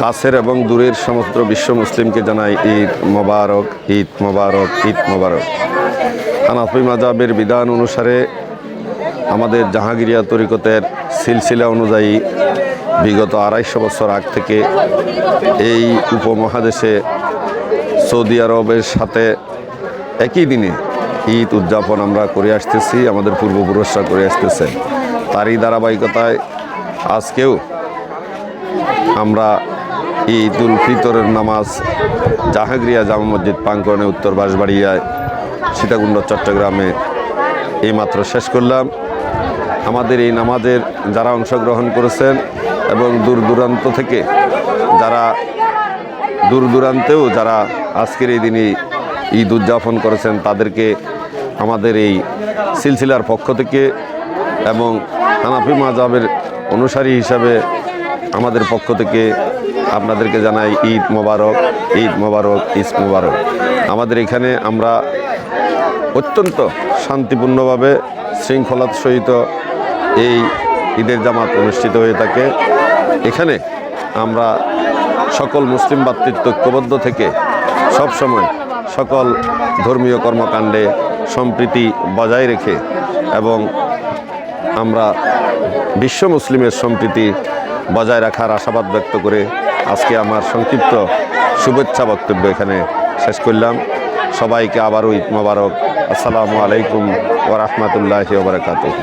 কাছের এবং দূরের সমস্ত বিশ্ব মুসলিমকে জানাই ঈদ মোবারক ঈদ মোবারক ঈদ মোবারক। হানাফি মাজাবের বিধান অনুসারে আমাদের জাহাঙ্গীরিয়া তরিকতের সিলসিলা অনুযায়ী বিগত আড়াইশো বছর আগ থেকে এই উপমহাদেশে সৌদি আরবের সাথে একই দিনে ঈদ উদযাপন আমরা করে আসতেছি, আমাদের পূর্বপুরুষরা করে আসতেছে। তারই ধারাবাহিকতায় আজকেও আমরা ঈদ উল ফিতরের নামাজ, জাহাঙ্গীরিয়া জামা মসজিদ প্রাঙ্গণে উত্তর বাঁশবাড়িয়ায় সীতাকুণ্ড, চট্টগ্রামে এইমাত্র শেষ করলাম। আমাদের এই নামাজের যারা অংশগ্রহণ করেছেন এবং দূর দূরান্ত থেকে যারা দূর দূরান্তেও যারা আজকের এই দিনে ঈদ উদযাপন করেছেন, তাদেরকে আমাদের এই সিলসিলার পক্ষ থেকে এবং হানাফি মাজাবের অনুসারী হিসাবে আমাদের পক্ষ থেকে আপনাদেরকে জানাই ঈদ মোবারক ঈদ মোবারক ঈদ মোবারক। আমাদের এখানে আমরা অত্যন্ত শান্তিপূর্ণভাবে শৃঙ্খলার সহিত এই ঈদের জামাত অনুষ্ঠিত হয়ে থাকে। এখানে আমরা সকল মুসলিম ভাতৃত্ব ঐক্যবদ্ধ থেকে সব সময় সকল ধর্মীয় কর্মকাণ্ডে সম্প্রীতি বজায় রেখে এবং আমরা বিশ্ব মুসলিমের সম্প্রীতি বজায় রাখার আশাবাদ ব্যক্ত করে আজকে আমার সংক্ষিপ্ত শুভেচ্ছা বক্তব্য এখানে শেষ করলাম। সবাইকে আবারও ইদ মোবারক। আসসালামু আলাইকুম ওরহমতুল্লাহ ওবরাকাতুহ